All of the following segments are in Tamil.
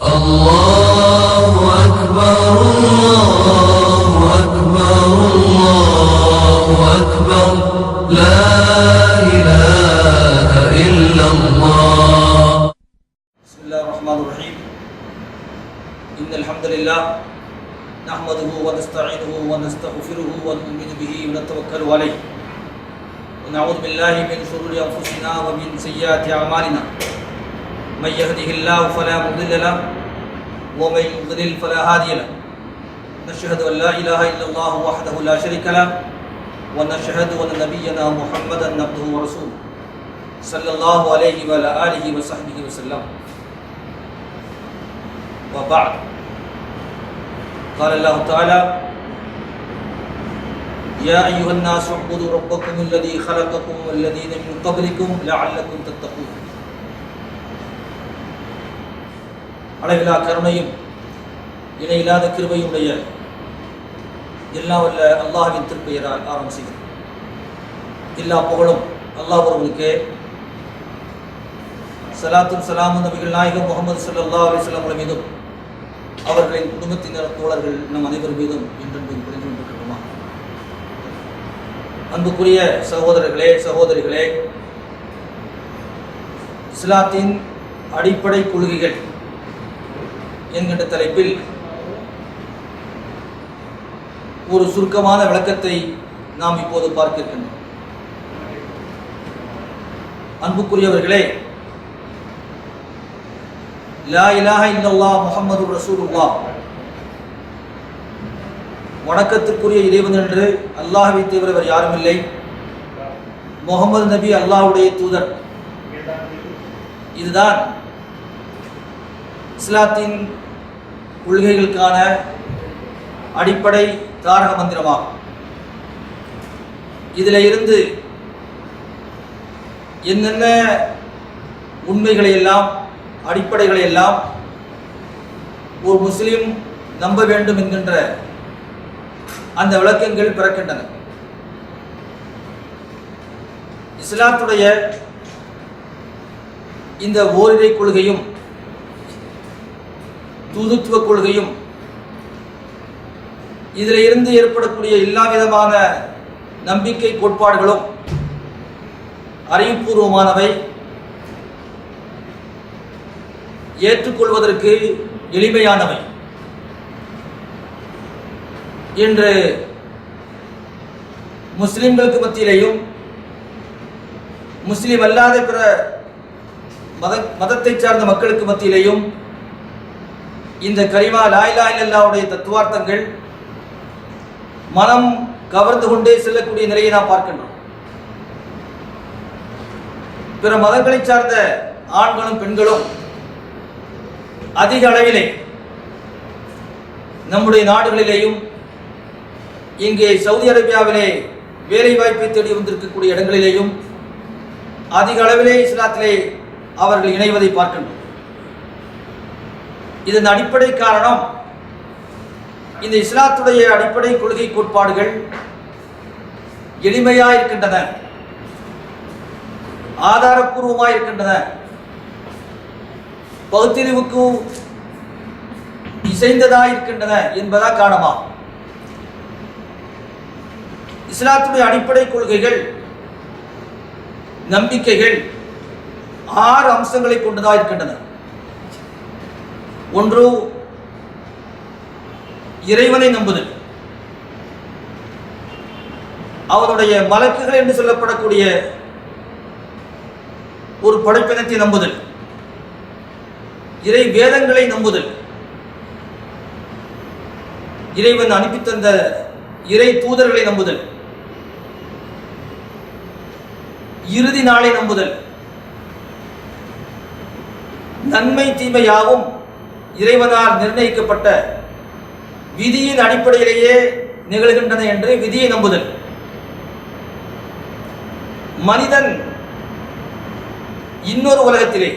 الله يضلل فلا هادي له. نشهد أن لا إله إلا الله وحده لا شريك له ونشهد أن نبينا محمدا عبده ورسوله صلى الله عليه وعلى آله وصحبه وسلم. وبعد. قال الله تعالى يا أيها الناس اعبدوا ربكم الذي خلقكم والذين من قبلكم لعلكم تتقون. அளவிலா கருணையும் இணையில்லாத கிருபையுடைய எல்லா வல்ல அல்லாஹின் திருப்பெயரால் ஆரம்பிச்சுகிறேன் எல்லா புகழும் அல்லாஹ் ஒருவனுக்கே. சலாத்தும் சலாமும் நபிகள் நாயகம் முகமது சல்லா அலிஸ்லாம் மீதும் அவர்களின் குடும்பத்தினர் தோழர்கள் நம் அனைவர் மீதும் என்றென்றும் புரிந்து கொண்டிருக்கிறோமா அன்புக்குரிய சகோதரர்களே சகோதரிகளே இஸ்லாத்தின் அடிப்படை கொள்கைகள் என்கின்ற தலைப்பில் ஒரு சுருக்கமான விளக்கத்தை நாம் இப்போது பார்க்க இருக்கின்றோம் அன்புக்குரியவர்களே லா இலாஹ இல்லல்லாஹ் முகமது ரசூலுல்லாஹ். வணக்கத்திற்குரிய இறைவன் என்று அல்லாஹை தீவிரவர் யாரும் இல்லை. முகமது நபி அல்லாஹ்வுடைய தூதர். இதுதான் இஸ்லாத்தின் கொள்கைகளுக்கான அடிப்படை தாரக மந்திரமாகும் இதில் இருந்து என்னென்ன உண்மைகளை எல்லாம் அடிப்படைகளை எல்லாம் ஒரு முஸ்லீம் நம்ப வேண்டும் என்கின்ற அந்த விளக்கங்கள் பிறக்கின்றன. இஸ்லாத்துடைய இந்த ஓரிரை கொள்கையும் தூதுத்துவ கொள்கையும் இதில் இருந்து ஏற்படக்கூடிய எல்லா விதமான நம்பிக்கை கோட்பாடுகளும் அறிவுபூர்வமானவை. ஏற்றுக்கொள்வதற்கு எளிமையானவை. இன்று முஸ்லிம்களுக்கு மத்தியிலேயும் முஸ்லீம் அல்லாத பிற மத மதத்தை சார்ந்த மக்களுக்கு மத்தியிலேயும் இந்த கரிமா லாயிலா இல்லாவுடைய தத்துவார்த்தங்கள் மனம் கவர்ந்து கொண்டே செல்லக்கூடிய நிலையை நாம் பார்க்கின்றோம். பிற மதங்களை சார்ந்த ஆண்களும் பெண்களும் அதிக அளவிலே நம்முடைய நாடுகளிலேயும் இங்கே சவுதி அரேபியாவிலே வேலை வாய்ப்பை தேடி வந்திருக்கக்கூடிய இடங்களிலேயும் அதிக அளவிலே இஸ்லாத்திலே அவர்கள் இணைவதை பார்க்கின்றோம். இதன் அடிப்படை காரணம் இந்த இஸ்லாத்துடைய அடிப்படை கொள்கை கோட்பாடுகள் எளிமையாக இருக்கின்றன. ஆதாரப்பூர்வமாக இருக்கின்றன. பகுத்தறிவுக்கு இசைந்ததாக இருக்கின்றன என்பதா காணமா இஸ்லாத்துடைய அடிப்படை கொள்கைகள் நம்பிக்கைகள் ஆறு அம்சங்களை கொண்டதாக இருக்கின்றன. ஒன்று இறைவனை நம்புதல். அவருடைய மலக்குகள் என்று சொல்லப்படக்கூடிய ஒரு படைப்பினத்தை நம்புதல். இறை வேதங்களை நம்புதல். இறைவன் அனுப்பித்தந்த இறை தூதர்களை நம்புதல். இறுதி நாளை நம்புதல். நன்மை தீமையாகவும் இறைவனால் நிர்ணயிக்கப்பட்ட விதியின் அடிப்படையிலேயே நிகழ்கின்றன என்று விதியை நம்புதல். மனிதன் இன்னொரு உலகத்திலே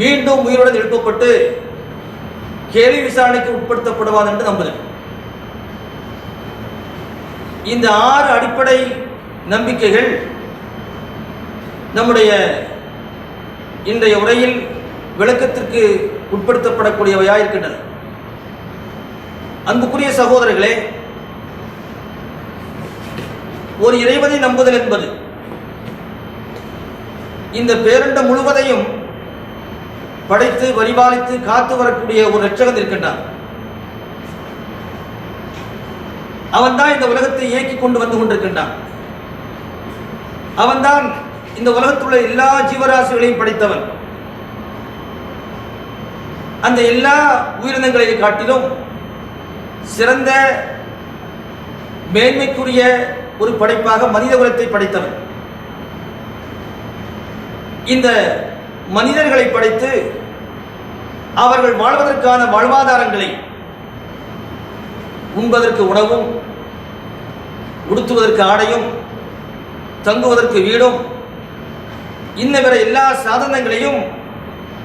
மீண்டும் உயிருடன் எழுப்பப்பட்டு கேள்வி விசாரணைக்கு உட்படுத்தப்படுவான் என்று நம்புதல். இந்த ஆறு அடிப்படை நம்பிக்கைகள் நம்முடைய இன்றைய உரையில் விளக்கத்திற்கு உட்படுத்தப்படக்கூடியவையாக இருக்கின்றன. அன்புக்குரிய சகோதரர்களே ஒரு இறைவனை நம்புதல் என்பது இந்த பேரண்ட முழுவதையும் படைத்து பரிபாலித்து காத்து வரக்கூடிய ஒரு ரட்சகன் இருக்கின்றான். அவன்தான் இந்த உலகத்தை இயக்கி கொண்டு வந்து கொண்டிருக்கின்றான். அவன்தான் இந்த உலகத்தில் உள்ள எல்லா ஜீவராசிகளையும் படைத்தவன். அந்த எல்லா உயிரினங்களை காட்டிலும் சிறந்த மேன்மைக்குரிய ஒரு படைப்பாக மனித குலத்தை படைத்தவர். இந்த மனிதர்களை படைத்து அவர்கள் வாழ்வதற்கான வாழ்வாதாரங்களை உண்பதற்கு உணவும் உடுத்துவதற்கு ஆடையும் தங்குவதற்கு வீடும் இன்ன பிற எல்லா சாதனங்களையும்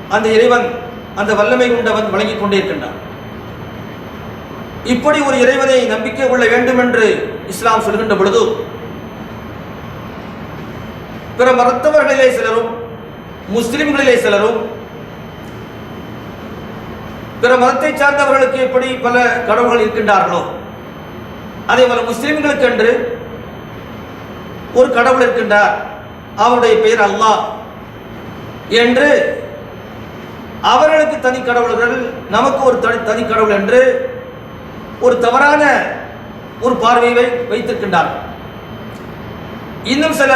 அந்த இறைவன் அந்த வல்லமை கொண்டவன் வழங்கிக் கொண்டே இருக்கின்றான் இப்படி ஒரு இறைவனை நம்பிக்கை கொள்ள வேண்டும் என்று இஸ்லாம் சொல்கின்ற பொழுது பிற மருத்துவர்களிலே சிலரும் முஸ்லிம்களிலே சிலரும் பிற மதத்தை சார்ந்தவர்களுக்கு எப்படி பல கடவுள்கள் இருக்கின்றார்களோ அதே போல முஸ்லிம்களுக்கு என்று ஒரு கடவுள் இருக்கின்றார். அவருடைய பெயர் அல்லாஹ் என்று அவர்களுக்கு தனி கடவுள்கள் நமக்கு ஒரு தனி தனி கடவுள் என்று ஒரு தவறான ஒரு பார்வையை வை- வைத்திருக்கின்றார் இன்னும் சில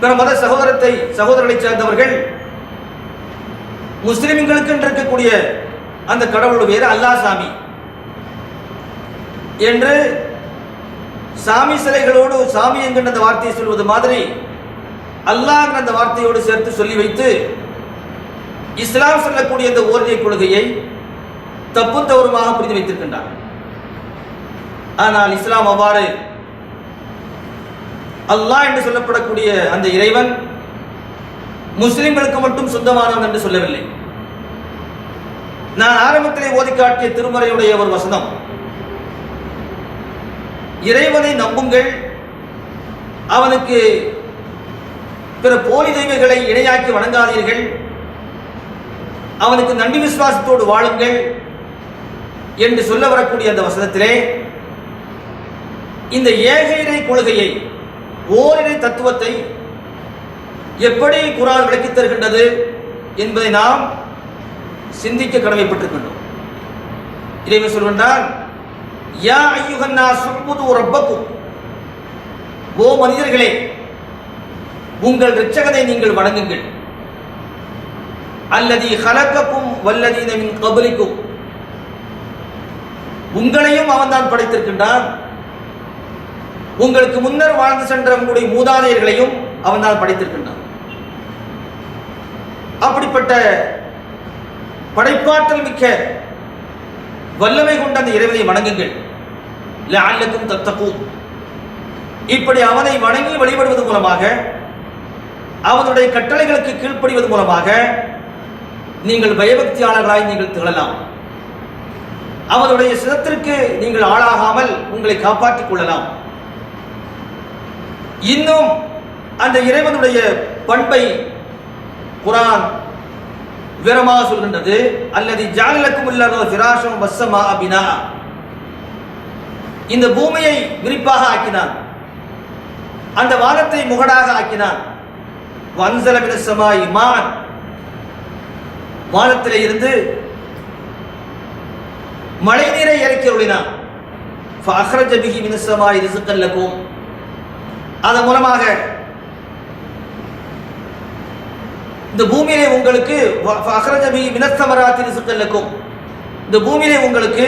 பிற மத சகோதரத்தை சகோதரர்களை சேர்ந்தவர்கள் முஸ்லிம்களுக்கு என்று இருக்கக்கூடிய அந்த கடவுள் பேர் அல்லாஹ் சாமி என்று சாமி சிலைகளோடு சாமி என்கின்ற அந்த வார்த்தையை சொல்வது மாதிரி அல்லாஹ் அந்த வார்த்தையோடு சேர்த்து சொல்லி வைத்து இஸ்லாம் சொல்லக்கூடிய இந்த ஓரிரை கொள்கையை தப்பு தவறுமாக புரிந்து வைத்திருக்கின்றார். ஆனால் இஸ்லாம் அவ்வாறு அல்லாஹ் என்று சொல்லப்படக்கூடிய அந்த இறைவன் முஸ்லிம்களுக்கு மட்டும் சொந்தமானவன் என்று சொல்லவில்லை. நான் ஆரம்பத்திலே ஓதி காட்டிய திருமறையுடைய ஒரு வசனம். இறைவனை நம்புங்கள் அவனுக்கு பிற போலி தெய்வங்களை இணையாக்கி வணங்காதீர்கள் அவனுக்கு நன்றி விசுவாசத்தோடு வாழுங்கள் என்று சொல்ல வரக்கூடிய அந்த வசனத்திலே இந்த ஏக கொள்கையை ஓரிரை தத்துவத்தை எப்படி குரான் விளக்கித் தருகின்றது என்பதை நாம் சிந்திக்க கடமைப்பட்டிருக்கின்றோம் இறைவன் சொல்கின்றான் யா ஐயுகன்னா சுப்புது ரப்பக்கும். ஓ மனிதர்களே உங்கள் இரட்சகனை நீங்கள் வணங்குங்கள். அல்லதி ஹலக்கக்கும் வல்லதீனமின் கபலிக்கும். உங்களையும் அவன்தான் படைத்திருக்கின்றான். உங்களுக்கு முன்னர் வாழ்ந்து சென்ற உங்களுடைய மூதாதையர்களையும் அவன்தான் படைத்திருக்கின்றான். அப்படிப்பட்ட படைப்பாற்றல் மிக்க வல்லமை கொண்ட அந்த இறைவனை வணங்குங்கள். லஅல்லக்கும் தத்தக்கும் இப்படி அவனை வணங்கி வழிபடுவது மூலமாக அவனுடைய கட்டளைகளுக்கு கீழ்ப்படிவது மூலமாக நீங்கள் பயபக்தியாளர்களாய் நீங்கள் திகழலாம். அவருடைய சிதத்திற்கு நீங்கள் ஆளாகாமல் உங்களை காப்பாற்றிக் கொள்ளலாம். இன்னும் அந்த இறைவனுடைய பண்பை குரான் விவரமாக சொல்கின்றது. அல்லது ஜாலக்கும் இல்லாத சிராசம் வசமா அபினா. இந்த பூமியை விரிப்பாக ஆக்கினான். அந்த வானத்தை முகடாக ஆக்கினான். வன்சலமின மினசமா இமான் வானத்தில் இருந்து மழை நீரை இறக்கி ஒளினான் ஃபஅஹ்ரஜ பிஹி மினசமாய் ரிஸ்கன் அதன் மூலமாக இந்த பூமியிலே உங்களுக்கு வ- ஃபஅஹ்ரஜ பிஹி மினஸ்ஸமராத்தி இந்த பூமியிலே உங்களுக்கு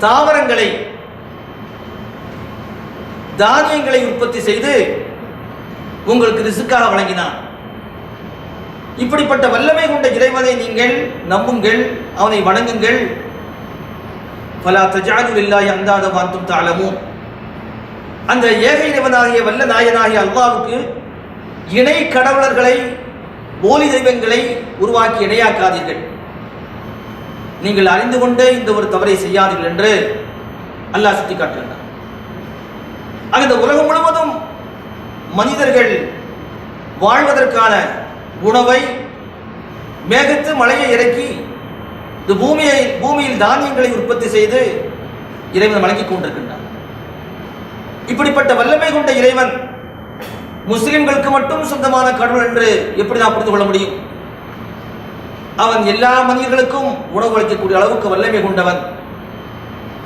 தாவரங்களை தானியங்களை உற்பத்தி செய்து உங்களுக்கு ரிசுக்காக வழங்கினான் இப்படிப்பட்ட வல்லமை கொண்ட இறைவனை நீங்கள் நம்புங்கள் அவனை வணங்குங்கள். பலா தஜாலு இல்லாய் அந்தாத வாந்தும் தாளமும் அந்த ஏக இறைவனாகிய வல்ல நாயனாகிய அல்லாவுக்கு இணை கடவுளர்களை போலி தெய்வங்களை உருவாக்கி இணையாக்காதீர்கள். நீங்கள் அறிந்து கொண்டே இந்த ஒரு தவறை செய்யாதீர்கள் என்று அல்லாஹ் சுட்டிக்காட்டுகின்றார் ஆக இந்த உலகம் முழுவதும் மனிதர்கள் வாழ்வதற்கான உணவை மேகத்து மழையை இறக்கி இந்த பூமியை பூமியில் தானியங்களை உற்பத்தி செய்து இறைவன் வழங்கிக் கொண்டிருக்கின்றான். இப்படிப்பட்ட வல்லமை கொண்ட இறைவன் முஸ்லிம்களுக்கு மட்டும் சொந்தமான கடவுள் என்று எப்படி நாம் புரிந்து கொள்ள முடியும்? அவன் எல்லா மனிதர்களுக்கும் உணவு அளிக்கக்கூடிய அளவுக்கு வல்லமை கொண்டவன்.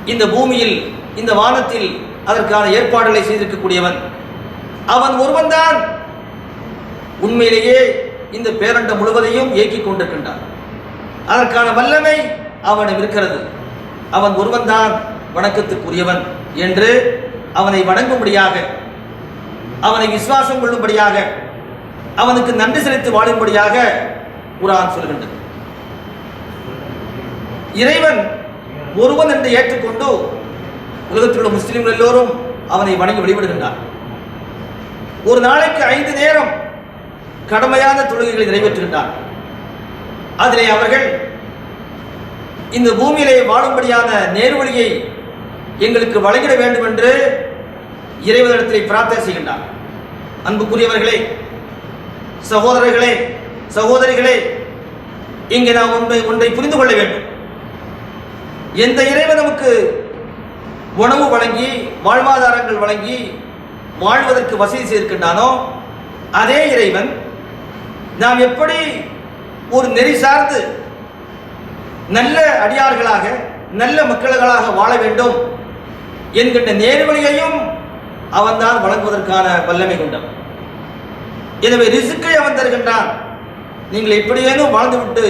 இந்த பூமியில் இந்த வானத்தில் அதற்கான ஏற்பாடுகளை செய்திருக்கக்கூடியவன். அவன் ஒருவன்தான். உண்மையிலேயே இந்த பேரண்டம் முழுவதையும் இயக்கிக் கொண்டிருக்கின்றான். அதற்கான வல்லமை அவனிடம் இருக்கிறது அவன் ஒருவன்தான் வணக்கத்துக்குரியவன் என்று அவனை வணங்கும்படியாக அவனை விசுவாசம் கொள்ளும்படியாக அவனுக்கு நன்றி செலுத்தி வாழும்படியாக குரான் சொல்கின்றது. இறைவன் ஒருவன் என்று ஏற்றுக்கொண்டு உலகத்தில் உள்ள முஸ்லிம்கள் எல்லோரும் அவனை வணங்கி வழிபடுகின்றார் ஒரு நாளைக்கு ஐந்து நேரம் கடமையான தொழுகைகளை நிறைவேற்றுகின்றார். அதிலே அவர்கள் இந்த பூமியிலே வாழும்படியான நேர்வழியை எங்களுக்கு வழங்கிட வேண்டும் என்று இறைவனிடத்தில் பிரார்த்தனை செய்கின்றார். அன்புக்குரியவர்களே சகோதரர்களே சகோதரிகளே இங்கே நாம் ஒன்றை ஒன்றை புரிந்து கொள்ள வேண்டும். எந்த இறைவன் நமக்கு உணவு வழங்கி வாழ்வாதாரங்கள் வழங்கி வாழ்வதற்கு வசதி செய்திருக்கின்றானோ அதே இறைவன் நாம் எப்படி ஒரு நெறி சார்ந்து நல்ல அடியார்களாக நல்ல மக்கள்களாக வாழ வேண்டும் என்கின்ற நேர்வழியையும் அவன்தான் வழங்குவதற்கான வல்லமை கொண்டவன். எனவே ரிசுக்கை அவன் தருகின்றான். நீங்கள் எப்படியேனும் வாழ்ந்துவிட்டு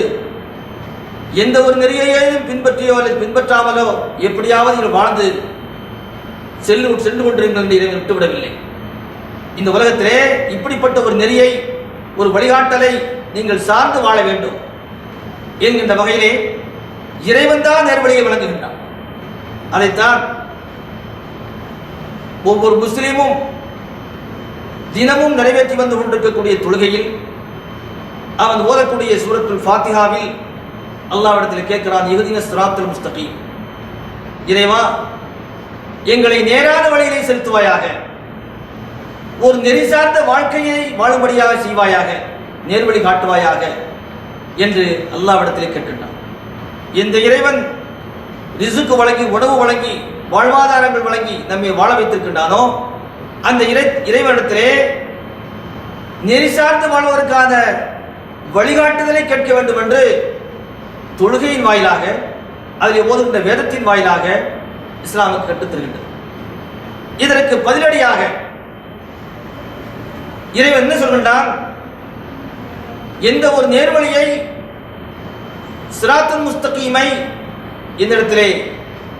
எந்த ஒரு நெறியையும் பின்பற்றியோ அல்லது பின்பற்றாமலோ எப்படியாவது நீங்கள் வாழ்ந்து செல்லு சென்று கொண்டிருங்கள் என்று விட்டுவிடவில்லை. இந்த உலகத்திலே இப்படிப்பட்ட ஒரு நெறியை ஒரு வழிகாட்டலை நீங்கள் சார்ந்து வாழ வேண்டும் என்கின்ற வகையிலே இறைவன் தான் நேர்வழியை வழங்குகின்றான். அதைத்தான் ஒவ்வொரு முஸ்லீமும் தினமும் நிறைவேற்றி வந்து கொண்டிருக்கக்கூடிய தொழுகையில் அவன் ஓதக்கூடிய சூரத்துல் ஃபாத்திஹாவில் அல்லாவிடத்தில் கேட்கிறான் இறுதின சிராத்துல் முஸ்தகி இறைவா எங்களை நேரான வழியிலே செலுத்துவாயாக. ஒரு நெறி சார்ந்த வாழ்க்கையை வாழும்படியாக செய்வாயாக நேர்வழி காட்டுவாயாக என்று அல்லாவிடத்திலே கேட்டுட்டான். இந்த இறைவன் ரிசுக்கு வழங்கி உணவு வழங்கி வாழ்வாதாரங்கள் வழங்கி நம்மை வாழ வைத்திருக்கின்றானோ அந்த இறை இறைவனிடத்திலே நெறி சார்ந்து வாழ்வதற்கான வழிகாட்டுதலை கேட்க வேண்டும் என்று தொழுகையின் வாயிலாக அதில் ஓதுகின்ற வேதத்தின் வாயிலாக இஸ்லாமுக்கு கற்றுத் தருகின்றது இதற்கு பதிலடியாக இறைவன் என்ன சொல்கின்றான்? எந்த ஒரு நேர்வழியை சிராத்தன் முஸ்தகீமை இந்த இடத்திலே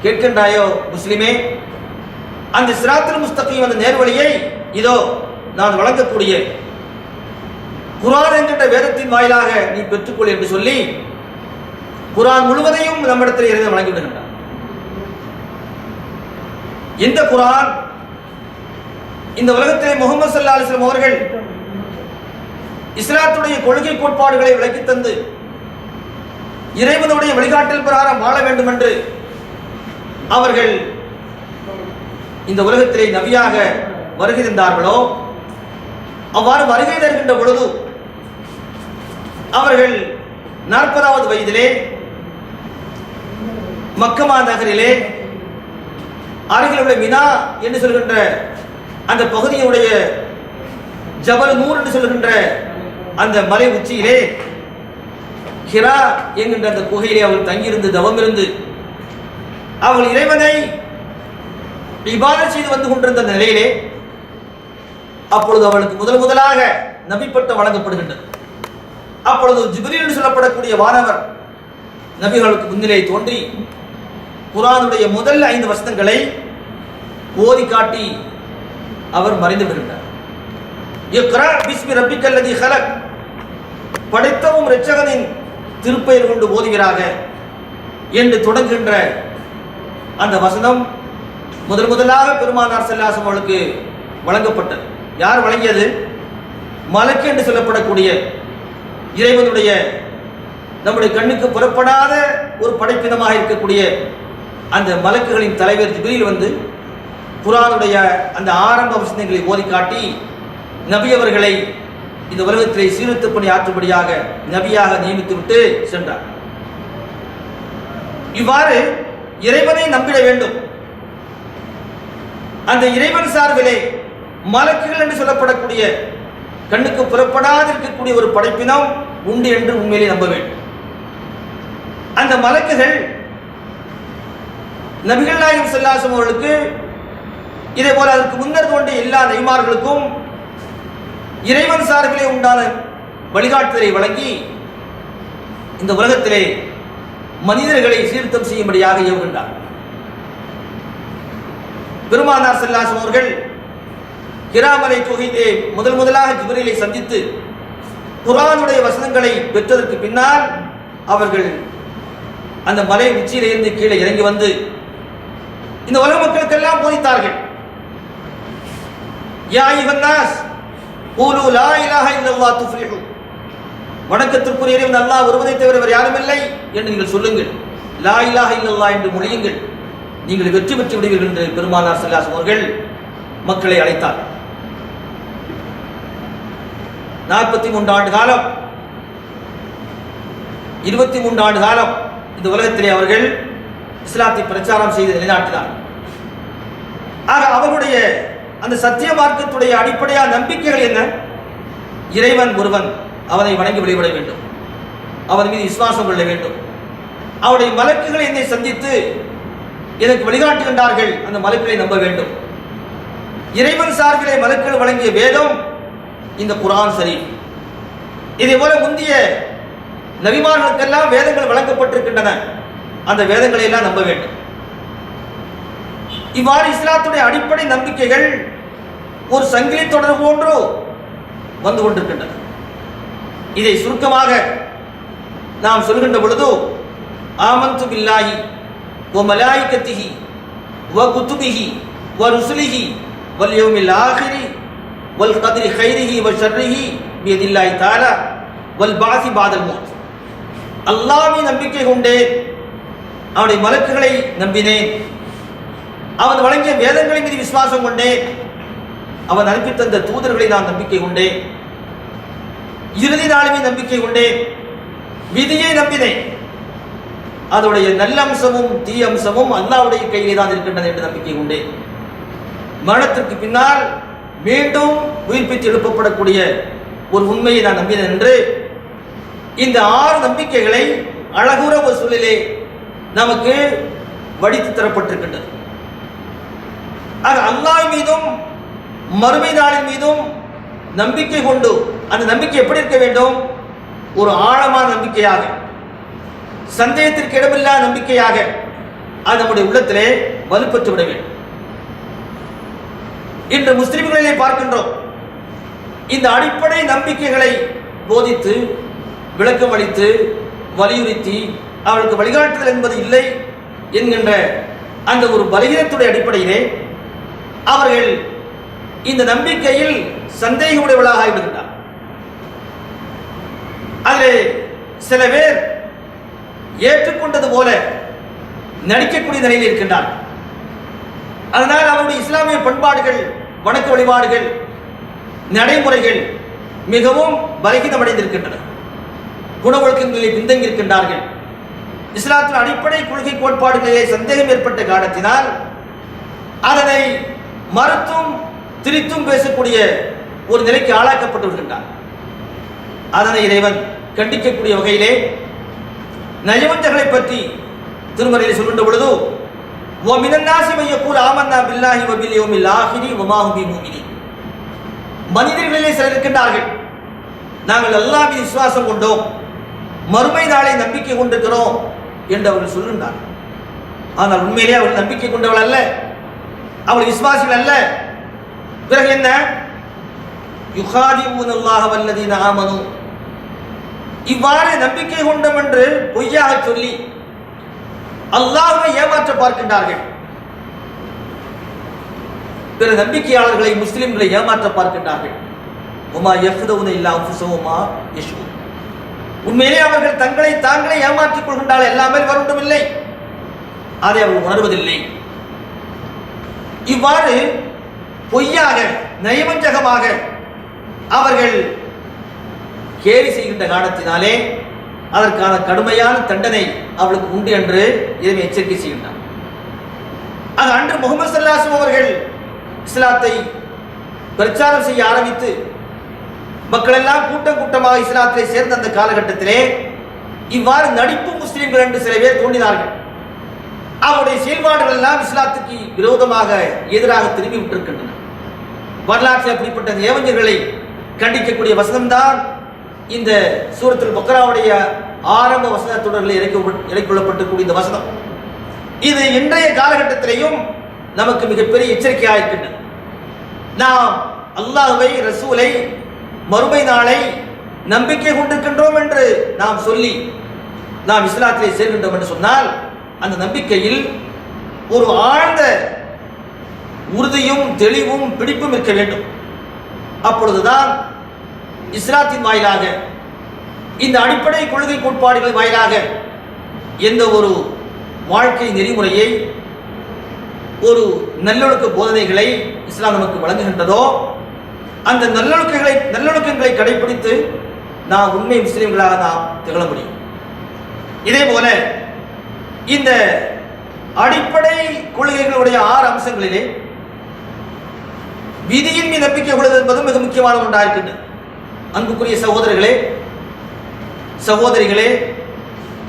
கேட்கின்றாயோ முஸ்லிமே அந்த சிராத்தன் முஸ்தகீம் அந்த நேர்வழியை இதோ நான் வழங்கக்கூடிய குரான் என்கின்ற வேதத்தின் வாயிலாக நீ பெற்றுக்கொள் என்று சொல்லி குரான் முழுவதையும் நம்மிடத்தில் இறைவன் வழங்கி விடுகின்றான் இந்த குரான் இந்த உலகத்திலே முகமது சல்லா அலிஸ்லாம் அவர்கள் இஸ்லாத்துடைய கொள்கை கோட்பாடுகளை விளக்கி தந்து இறைவனுடைய வழிகாட்டல் பிரகாரம் வாழ வேண்டும் என்று அவர்கள் இந்த உலகத்திலே நவியாக வருகை அவ்வாறு வருகை தருகின்ற பொழுது அவர்கள் நாற்பதாவது வயதிலே மக்கமா நகரிலே அருகில் உள்ள மினா என்று சொல்கின்ற அந்த பகுதியுடைய ஜபல் நூர் என்று சொல்கின்ற அந்த மலை உச்சியிலே ஹிரா என்கின்ற அந்த குகையிலே அவள் தங்கியிருந்து தவம் இருந்து அவள் இறைவனை இபாத செய்து வந்து கொண்டிருந்த நிலையிலே அப்பொழுது அவளுக்கு முதல் முதலாக நபிப்பட்டம் வழங்கப்படுகின்றது. அப்பொழுது ஜிப்ரீல் என்று சொல்லப்படக்கூடிய வானவர் நபிகளுக்கு முன்னிலே தோன்றி குரானுடைய முதல் ஐந்து வருஷங்களை ஓதி காட்டி அவர் மறைந்து விடுகின்றார் படைத்தவும் இரட்சகனின் திருப்பெயர் கொண்டு ஓதுகிறாக என்று தொடங்குகின்ற அந்த வசனம் முதல் முதலாக பெருமானார் செல்லாசம் அவளுக்கு வழங்கப்பட்டது. யார் வழங்கியது? மலக்கு என்று சொல்லப்படக்கூடிய இறைவனுடைய நம்முடைய கண்ணுக்கு புறப்படாத ஒரு படைப்பினமாக இருக்கக்கூடிய அந்த மலக்குகளின் தலைவர் ஜிபிரியில் வந்து குரானுடைய அந்த ஆரம்ப வசனங்களை ஓதி காட்டி நபியவர்களை இந்த உலகத்திலே சீர்த்து பணி ஆற்றும்படியாக நபியாக நியமித்து விட்டு சென்றார். இவ்வாறு இறைவனை நம்பிட வேண்டும். அந்த இறைவன் சார்பிலே மலக்குகள் என்று சொல்லப்படக்கூடிய கண்ணுக்கு புறப்படாது இருக்கக்கூடிய ஒரு படைப்பினம் உண்டு என்று உண்மையிலே நம்ப வேண்டும். அந்த மலக்குகள் நபிகள் நாயகம் செல்லாசம் அவர்களுக்கு இதே போல அதற்கு முன்னர் தோன்றிய எல்லா நெய்மார்களுக்கும் இறைவன் சார்பிலே உண்டான வழிகாட்டுதலை வழங்கி இந்த உலகத்திலே மனிதர்களை சீர்த்தம் செய்யும்படியாக ஏவுகின்றார் பெருமானார் செல்லாசம் அவர்கள் கிராமலை தொகையிலே முதல் முதலாக ஜிப்ரீலை சந்தித்து குரானுடைய வசனங்களை பெற்றதற்கு பின்னால் அவர்கள் அந்த மலை உச்சியிலிருந்து கீழே இறங்கி வந்து இந்த உலக மக்களுக்கெல்லாம் போதித்தார்கள். யா ஐயுஹன்னாஸ் கூலு லா இலாஹ இல்லல்லாஹ் துஃப்லிஹு. வணக்கத்திற்குரிய அல்லாஹ் ஒருவனை தவிர வேறு யாரும் இல்லை என்று நீங்கள் சொல்லுங்கள். லா இலாஹ இல்லல்லாஹ் என்று மொழியுங்கள் நீங்கள் வெற்றி பெற்று விடுவீர்கள் என்று பெருமானார் ஸல்லல்லாஹு அவர்கள் மக்களை அழைத்தார். நாற்பத்தி மூன்று ஆண்டு காலம் இருபத்தி மூன்று ஆண்டு காலம் இந்த உலகத்திலே அவர்கள் இஸ்லாத்தை பிரச்சாரம் செய்து நிலைநாட்டினார் ஆக அவர்களுடைய அந்த சத்திய மார்க்கத்துடைய அடிப்படையான நம்பிக்கைகள் என்ன? இறைவன் ஒருவன் அவனை வணங்கி வழிபட வேண்டும். அவன் மீது விசுவாசம் கொள்ள வேண்டும். அவருடைய மலக்குகளை என்னை சந்தித்து எனக்கு வழிகாட்டுகின்றார்கள் அந்த மலக்குகளை நம்ப வேண்டும். இறைவன் சார்பிலே மலக்குகள் வழங்கிய வேதம் இந்த குரான் சரி இதே போல முந்திய நபிமார்களுக்கெல்லாம் வேதங்கள் வழங்கப்பட்டிருக்கின்றன. அந்த வேதங்களை எல்லாம் நம்ப வேண்டும். இவ்வாறு இஸ்லாத்துடைய அடிப்படை நம்பிக்கைகள் ஒரு சங்கிலி தொடர் போன்று வந்து கொண்டிருக்கின்றன. இதை சுருக்கமாக நாம் சொல்கின்ற பொழுது ஆமந்து பில்லாஹி வ மலாயிகத்திஹி வ குத்துபிஹி வ ருசுலிஹி வல் யோமில் ஆஹிரி வல் கதிரி ஹைரிஹி வ ஷர்ரிஹி பியதில்லாஹி தஆலா வல் பாசி பாதல் மோத். அல்லாஹ்வை நம்பிக்கை கொண்டேன். அவனுடைய மலக்குகளை நம்பினேன். அவன் வழங்கிய வேதங்களின் மீது விசுவாசம் கொண்டே அவன் அனுப்பி தந்த தூதர்களை நான் நம்பிக்கை கொண்டேன் இறுதி நாளுமே நம்பிக்கை கொண்டேன் விதியை நம்பினேன். அதனுடைய நல்ல அம்சமும் தீய அம்சமும் அல்லாவுடைய கையிலே தான் இருக்கின்றன என்று நம்பிக்கை கொண்டேன். மரணத்திற்கு பின்னால் மீண்டும் உயிர்ப்பித்து எழுப்பப்படக்கூடிய ஒரு உண்மையை நான் நம்பினேன் என்று இந்த ஆறு நம்பிக்கைகளை அழகுற ஒரு சூழலிலே நமக்கு வடித்து தரப்பட்டிருக்கின்றது. ஆக அல்லாஹ் மீதும் மறுமை நாளின் மீதும் நம்பிக்கை கொண்டு அந்த நம்பிக்கை எப்படி இருக்க வேண்டும்? ஒரு ஆழமான நம்பிக்கையாக சந்தேகத்திற்கு இடமில்லா நம்பிக்கையாக அது நம்முடைய உள்ளத்திலே வலுப்பெற்று விட வேண்டும். இன்று முஸ்லிம்களிலே பார்க்கின்றோம் இந்த அடிப்படை நம்பிக்கைகளை போதித்து விளக்கம் அளித்து வலியுறுத்தி அவர்களுக்கு வழிகாட்டுதல் என்பது இல்லை என்கின்ற அந்த ஒரு பலகீனத்துடைய அடிப்படையிலே அவர்கள் இந்த நம்பிக்கையில் சந்தேகமுடையவளாக ஆகிவிடுகின்றார். அதில் சில பேர் ஏற்றுக்கொண்டது போல நடிக்கக்கூடிய நிலையில் இருக்கின்றார் அதனால் அவருடைய இஸ்லாமிய பண்பாடுகள் வணக்க வழிபாடுகள் நடைமுறைகள் மிகவும் பலகீனமடைந்திருக்கின்றன. குண ஒழுக்கங்களில் பின்தங்கி இருக்கின்றார்கள் இஸ்லாத்தின் அடிப்படை கொள்கை கோட்பாடுகளிலே சந்தேகம் ஏற்பட்ட காரணத்தினால் அதனை மறுத்தும் திரித்தும் பேசக்கூடிய ஒரு நிலைக்கு ஆளாக்கப்பட்டு விடுகின்றார் அதனை இறைவன் கண்டிக்கக்கூடிய வகையிலே நயவஞ்சர்களை பற்றி திருமறையில் சொல்கின்ற பொழுது ஓ மினன்னாசி மையக்கூல் ஆமன்னா பில்லாஹி வபில் யோமில் ஆஹிரி ஒமாஹுபி மூமினி மனிதர்களிலே சிலர் இருக்கின்றார்கள். நாங்கள் எல்லாமே விசுவாசம் கொண்டோம். மறுமை நாளை நம்பிக்கை கொண்டிருக்கிறோம் என்று அவர்கள் சொல்கின்றார் ஆனால் உண்மையிலே அவர்கள் நம்பிக்கை கொண்டவள் அல்ல. அவள் விசுவாசிகள் அல்ல. பிறகு என்ன? யுகாதி ஊனல்லாக வல்லதி ஆமனு. இவ்வாறு நம்பிக்கை கொண்டோம் என்று பொய்யாக சொல்லி அல்லாஹுவை ஏமாற்ற பார்க்கின்றார்கள். பிற நம்பிக்கையாளர்களை முஸ்லிம்களை ஏமாற்ற பார்க்கின்றார்கள். உமா எஃதவுன இல்லா உமா யஷ்குர். உண்மையிலே அவர்கள் தங்களை தாங்களே ஏமாற்றிக் கொள்கின்றால் எல்லாமே வருண்டும் இல்லை அதை அவர்கள் உணர்வதில்லை. இவ்வாறு பொய்யாக நயவஞ்சகமாக அவர்கள் கேலி செய்கின்ற காரணத்தினாலே அதற்கான கடுமையான தண்டனை அவளுக்கு உண்டு என்று இதனை எச்சரிக்கை செய்கின்றார் அது அன்று முகமது சல்லாசம் அவர்கள் இஸ்லாத்தை பிரச்சாரம் செய்ய ஆரம்பித்து மக்கள் எல்லாம் கூட்டம் கூட்டமாக இஸ்லாத்தை சேர்ந்த அந்த காலகட்டத்திலே இவ்வாறு நடிப்பு முஸ்லீம்கள் என்று சில பேர் தோன்றினார்கள். அவருடைய செயல்பாடுகள் எல்லாம் இஸ்லாத்துக்கு விரோதமாக எதிராக திரும்பி விட்டிருக்கின்றன. வரலாற்றில் அப்படிப்பட்ட ஏவஞ்சர்களை கண்டிக்கக்கூடிய வசனம்தான் இந்த சூரத்தில் பக்ராவுடைய ஆரம்ப வசன தொடரில் இறக்கி இறக்கிக்கொள்ளப்பட்டிருக்கூடிய இந்த வசனம். இது இன்றைய காலகட்டத்திலையும் நமக்கு மிகப்பெரிய எச்சரிக்கையாக இருக்கின்றது. நாம் அல்லாஹுவை ரசூலை மறுமை நாளை நம்பிக்கை கொண்டிருக்கின்றோம் என்று நாம் சொல்லி நாம் இஸ்லாத்திலே சேர்கின்றோம் என்று சொன்னால் அந்த நம்பிக்கையில் ஒரு ஆழ்ந்த உறுதியும் தெளிவும் பிடிப்பும் இருக்க வேண்டும். அப்பொழுதுதான் இஸ்லாத்தின் வாயிலாக இந்த அடிப்படை கொள்கை கோட்பாடுகள் வாயிலாக எந்த ஒரு வாழ்க்கை நெறிமுறையை ஒரு நல்லொழுக்க போதனைகளை இஸ்லாம் நமக்கு வழங்குகின்றதோ அந்த நல்லொழுக்கங்களை நல்லொழுக்கங்களை கடைபிடித்து நாம் உண்மை முஸ்லீம்களாக நாம் திகழ முடியும். இதே போல இந்த அடிப்படை கொள்கைகளுடைய ஆறு அம்சங்களிலே விதியின் மீது நம்பிக்கை உள்ளது என்பதும் மிக முக்கியமான ஒன்றாக இருக்கின்றது அன்புக்குரிய சகோதரர்களே சகோதரிகளே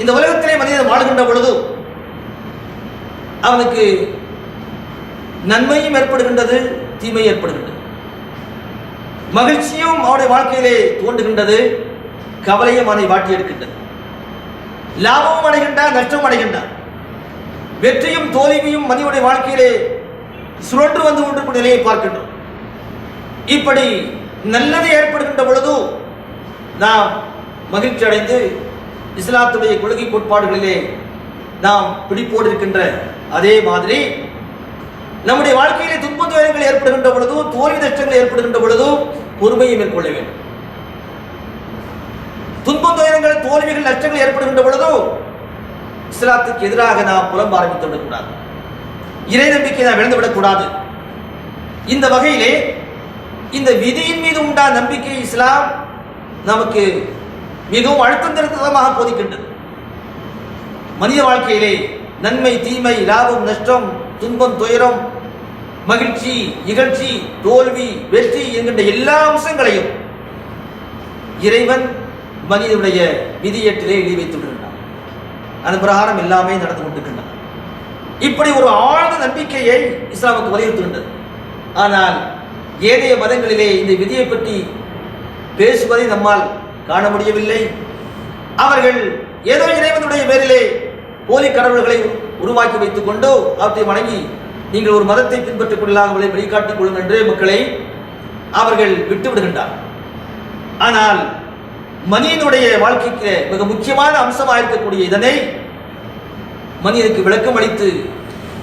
இந்த உலகத்திலே மனிதன் வாழ்கின்ற பொழுது அவனுக்கு நன்மையும் ஏற்படுகின்றது தீமை ஏற்படுகின்றது. மகிழ்ச்சியும் அவனுடைய வாழ்க்கையிலே தோன்றுகின்றது கவலையும் அவனை வாட்டி எடுக்கின்றது. லாபமும் அடைகின்றார் நஷ்டமும் அடைகின்றார் வெற்றியும் தோல்வியும் மனிதனுடைய வாழ்க்கையிலே சுழன்று வந்து கொண்டிருக்கும் நிலையை பார்க்கின்றோம். இப்படி நல்லது ஏற்படுகின்ற பொழுது நாம் மகிழ்ச்சி அடைந்து இஸ்லாத்துடைய கொள்கை கோட்பாடுகளிலே நாம் பிடிப்போடு இருக்கின்ற அதே மாதிரி நம்முடைய வாழ்க்கையிலே துன்ப துயரங்கள் ஏற்படுகின்ற பொழுதும் தோல்வி நஷ்டங்கள் ஏற்படுகின்ற பொழுதும் பொறுமையை மேற்கொள்ள வேண்டும். துன்பம் துயரங்கள் தோல்விகள் நஷ்டங்கள் ஏற்படுகின்ற பொழுது இஸ்லாத்துக்கு எதிராக நாம் புலம்ப ஆரம்பித்து விடக்கூடாது இறை நம்பிக்கை நாம் இழந்துவிடக்கூடாது இந்த வகையிலே இந்த விதியின் மீது உண்டான நம்பிக்கை இஸ்லாம் நமக்கு மிகவும் அழுத்தம் திருத்தமாக போதிக்கின்றது. மனித வாழ்க்கையிலே நன்மை தீமை லாபம் நஷ்டம் துன்பம் துயரம் மகிழ்ச்சி இகழ்ச்சி தோல்வி வெற்றி என்கின்ற எல்லா அம்சங்களையும் இறைவன் மனிதனுடைய விதியேட்டிலே எழுதி வைத்துள்ளான் அதன் பிரகாரம் எல்லாமே நடந்து கொண்டிருக்கின்றன. இப்படி ஒரு ஆழ்ந்த நம்பிக்கையை இஸ்லாமுக்கு வலியுறுத்துகின்றது. ஆனால் ஏனைய மதங்களிலே இந்த விதியை பற்றி பேசுவதை நம்மால் காண முடியவில்லை. அவர்கள் ஏதோ இறைவனுடைய பேரிலே போலி கடவுள்களை உருவாக்கி வைத்துக் கொண்டோ அவற்றை வணங்கி நீங்கள் ஒரு மதத்தை பின்பற்றிக் கொள்ளலாம் உங்களை வழிகாட்டிக் கொள்ளும் என்று மக்களை அவர்கள் விட்டு விடுகின்றார் ஆனால் மனிதனுடைய வாழ்க்கைக்கு மிக முக்கியமான அம்சமாக இருக்கக்கூடிய இதனை மனிதனுக்கு விளக்கம் அளித்து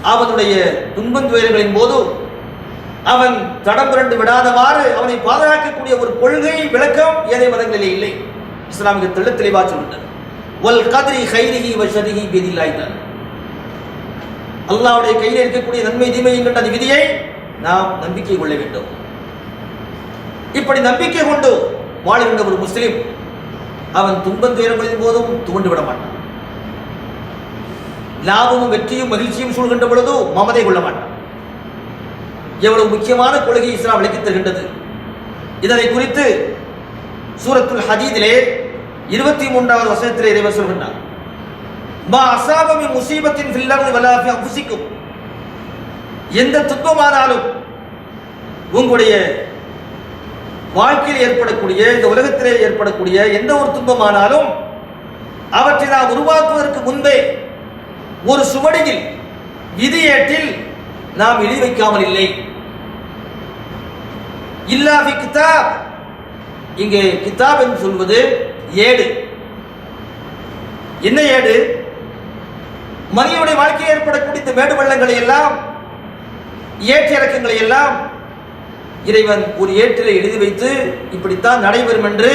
அவனுடைய துன்பம் துயரங்களின் போது அவன் தடம் புரண்டு விடாதவாறு அவனை பாதுகாக்கக்கூடிய ஒரு கொள்கை விளக்கம் ஏனைய மதங்களிலே இல்லை. இஸ்லாமிக தெள்ள தெளிவாக சொல்லிட்டது வல் கதிரி ஹைரிஹி வசதிகி ஷரிஹி அல்லாவுடைய கையில் இருக்கக்கூடிய நன்மை தீமை என்கின்ற அந்த விதியை நாம் நம்பிக்கை கொள்ள வேண்டும். இப்படி நம்பிக்கை கொண்டு வாழ்கின்ற ஒரு முஸ்லீம் அவன் துன்பம் துயரங்களின் போதும் துவண்டு விட மாட்டான். லாபமும் வெற்றியும் மகிழ்ச்சியும் சூழ்கின்ற பொழுது மமதை கொள்ள மாட்டான். எவ்வளவு முக்கியமான கொள்கை இஸ்லாம் விளக்கித் தருகின்றது. இதனை குறித்து சூரத்துல் ஹதீதிலே இருபத்தி மூன்றாவது வசனத்திலே இறைவன் சொல்கின்றான். மா அசாபமி முசீபத்தின் ஃபில்லர்து வலாஃபி எந்த துன்பமானாலும் உங்களுடைய வாழ்க்கையில் ஏற்படக்கூடிய இந்த உலகத்திலே ஏற்படக்கூடிய எந்த ஒரு துன்பமானாலும் அவற்றை நாம் உருவாக்குவதற்கு முன்பே ஒரு சுவடியில் விதியேட்டில் நாம் எழுதி வைக்காமல் இல்லை. இல்லாஃபி கிதாப். இங்கே கிதாப் என்று சொல்வது ஏடு. என்ன ஏடு? மனிதனுடைய வாழ்க்கையில் ஏற்படக்கூடிய இந்த மேடு வெள்ளங்களை எல்லாம் ஏற்ற இறக்கங்களை எல்லாம் இறைவன் ஒரு ஏற்றிலே எழுதி வைத்து இப்படித்தான் நடைபெறும் என்று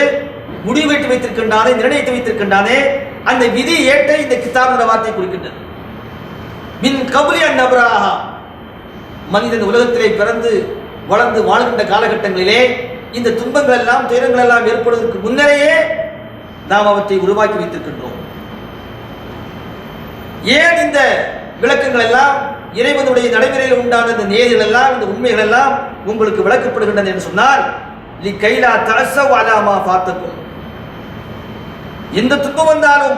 முடிவெட்டு வைத்திருக்கின்றானே நிர்ணயித்து வைத்திருக்கின்றானே அந்த விதி ஏட்டை இந்த கிதாபுடைய வார்த்தை குறிக்கின்றது மின் கபுலி அந்நபராக மனிதன் உலகத்திலே பிறந்து வளர்ந்து வாழ்கின்ற காலகட்டங்களிலே இந்த துன்பங்கள் எல்லாம் துயரங்கள் எல்லாம் ஏற்படுவதற்கு முன்னரேயே நாம் அவற்றை உருவாக்கி வைத்திருக்கின்றோம். ஏன் இந்த விளக்கங்கள் எல்லாம் இறைவனுடைய நடைமுறையில் உண்டான இந்த நேர்கள் எல்லாம் இந்த உண்மைகள் எல்லாம் உங்களுக்கு விளக்கப்படுகின்றன என்று சொன்னால் நீ கைலா தலசவ் அலாமா பார்த்துக்கும். எந்த துன்பம் வந்தாலும்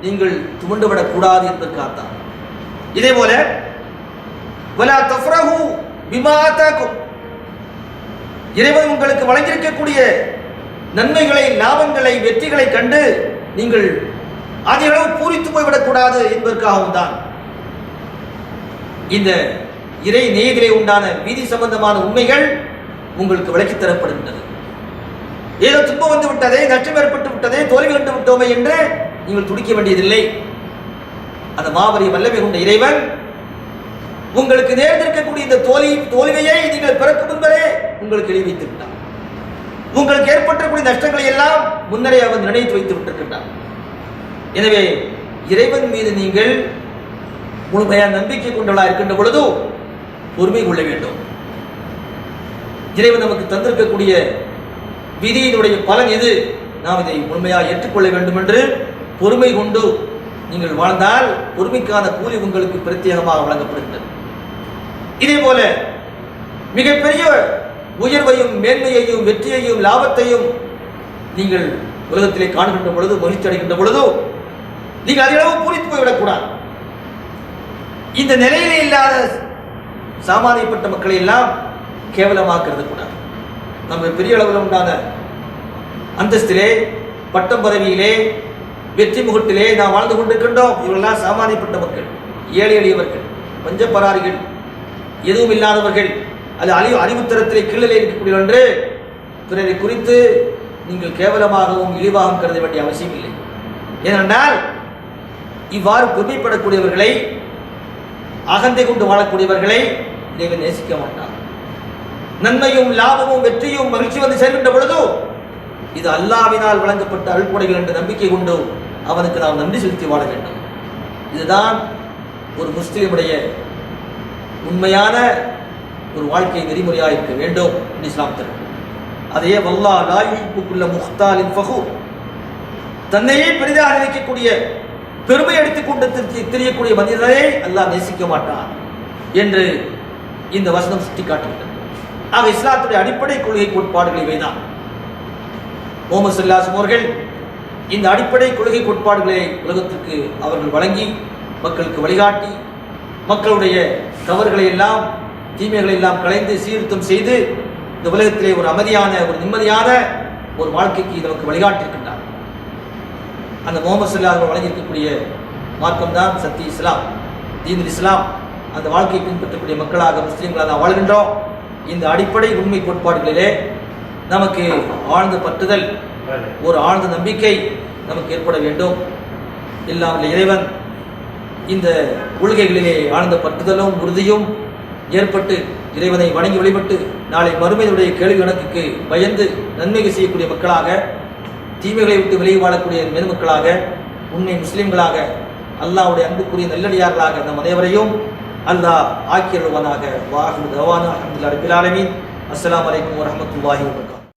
நீங்கள் துவண்டு விடக்கூடாது என்பதற்காகத்தான் இதே போல வலா தஃப்ரஹு பிமா இறைவன் உங்களுக்கு வழங்கியிருக்கக்கூடிய நன்மைகளை லாபங்களை வெற்றிகளை கண்டு நீங்கள் அதிகளவு பூரித்து போய்விடக்கூடாது என்பதற்காகவும் தான். இந்த இறை நேயதிலே உண்டான வீதி சம்பந்தமான உண்மைகள் உங்களுக்கு விளக்கித் தரப்படுகின்றது. ஏதோ துன்பம் வந்து விட்டதே நஷ்டம் ஏற்பட்டு விட்டதே தோல்வி கண்டு விட்டோமே என்று நீங்கள் துடிக்க வேண்டியதில்லை. அந்த மாபெரிய வல்லமை கொண்ட இறைவன் உங்களுக்கு நேர்ந்திருக்கக்கூடிய இந்த தோல்வி தோல்வியை நீங்கள் பிறக்கும் முன்பரே உங்களுக்கு எழுதி வைத்து விட்டார் உங்களுக்கு ஏற்பட்டக்கூடிய நஷ்டங்களை எல்லாம் முன்னரே அவன் நினைத்து வைத்து விட்டிருக்கின்றான் எனவே இறைவன் மீது நீங்கள் முழுமையான நம்பிக்கை கொண்டவளாக இருக்கின்ற பொழுது பொறுமை கொள்ள வேண்டும். இறைவன் நமக்கு தந்திருக்கக்கூடிய விதியினுடைய பலன் எது? நாம் இதை முழுமையாக ஏற்றுக்கொள்ள வேண்டும் என்று பொறுமை கொண்டு நீங்கள் வாழ்ந்தால் பொறுமைக்கான கூலி உங்களுக்கு பிரத்யேகமாக வழங்கப்படுகின்றது. இதே போல மிகப்பெரிய உயர்வையும் மேன்மையையும் வெற்றியையும் லாபத்தையும் நீங்கள் உலகத்திலே காணுகின்ற பொழுது மகிழ்ச்சி அடைகின்ற பொழுதோ நீங்கள் அதிகளவு பூரித்து போய்விடக்கூடாது. இந்த நிலையிலே இல்லாத சாமானியப்பட்ட மக்களை எல்லாம் கேவலமாக்குறது கூடாது. நம்ம பெரிய அளவில் உண்டான அந்தஸ்திலே பட்டம் பதவியிலே வெற்றி முகட்டிலே நாம் வாழ்ந்து கொண்டிருக்கின்றோம். இவர்களெல்லாம் சாமானியப்பட்ட மக்கள் ஏழை எளியவர்கள் பஞ்சப்பராரிகள் எதுவும் இல்லாதவர்கள் அது அறிவு அறிவுத்தரத்திலே கீழே இருக்கக்கூடிய என்று பிறரை குறித்து நீங்கள் கேவலமாகவும் இழிவாகவும் கருத வேண்டிய அவசியம் இல்லை. ஏனென்றால் இவ்வாறு பொறுமைப்படக்கூடியவர்களை அகந்தை கொண்டு வாழக்கூடியவர்களை இறைவன் நேசிக்க மாட்டார். நன்மையும் லாபமும் வெற்றியும் மகிழ்ச்சி வந்து சேர்கின்ற பொழுதோ இது அல்லாவினால் வழங்கப்பட்ட அருள்கொடைகள் என்ற நம்பிக்கை கொண்டு அவனுக்கு நாம் நன்றி செலுத்தி வாழ வேண்டும். இதுதான் ஒரு முஸ்லீமுடைய உண்மையான ஒரு வாழ்க்கை நெறிமுறையாக இருக்க வேண்டும் என்று இஸ்லாம் தரும் அதையே வல்லா லாயுக்குள்ள முக்தாலின் ஃபகூர் தன்னையே பெரிதாக நினைக்கக்கூடிய பெருமை எடுத்துக்கொண்டு தெரியக்கூடிய மனிதரை அல்லாஹ் நேசிக்க மாட்டான் என்று இந்த வசனம் சுட்டிக்காட்டுகிறது. ஆக இஸ்லாத்துடைய அடிப்படை கொள்கை கோட்பாடுகள் இவைதான். முகமது சல்லாசம் அவர்கள் இந்த அடிப்படை கொள்கை கோட்பாடுகளை உலகத்திற்கு அவர்கள் வழங்கி மக்களுக்கு வழிகாட்டி மக்களுடைய தவறுகளை எல்லாம் தீமைகளை எல்லாம் களைந்து சீர்திருத்தம் செய்து இந்த உலகத்திலே ஒரு அமைதியான ஒரு நிம்மதியான ஒரு வாழ்க்கைக்கு நமக்கு வழிகாட்டியிருக்கின்றார் அந்த முகமது சல்லா அவர்கள் வழங்கியிருக்கக்கூடிய மார்க்கம் தான் சத்தி இஸ்லாம். தீன் இஸ்லாம் அந்த வாழ்க்கையை பின்பற்றக்கூடிய மக்களாக முஸ்லீம்களாக நாம் வாழ்கின்றோம். இந்த அடிப்படை உண்மை கோட்பாடுகளிலே நமக்கு ஆழ்ந்த பற்றுதல் ஒரு ஆழ்ந்த நம்பிக்கை நமக்கு ஏற்பட வேண்டும். இல்லாமல் இறைவன் இந்த கொள்கைகளிலே ஆழ்ந்த பற்றுதலும் உறுதியும் ஏற்பட்டு இறைவனை வணங்கி வழிபட்டு நாளை மறுமையுடைய கேள்வி கணக்குக்கு பயந்து நன்மைகள் செய்யக்கூடிய மக்களாக தீமைகளை விட்டு விலகி வாழக்கூடிய மேன்மக்களாக உண்மை முஸ்லீம்களாக அல்லாஹ்வுடைய அன்புக்குரிய நல்லடியார்களாக நம் அனைவரையும் அல்லாஹ் ஆக்கியருவானாக வாஹு தவானா அஹமதுல்லா ரபில் அஸ்லாம் வலைக்கம் வரமத்துல்லாஹி வரஹ்மத்துல்லாஹி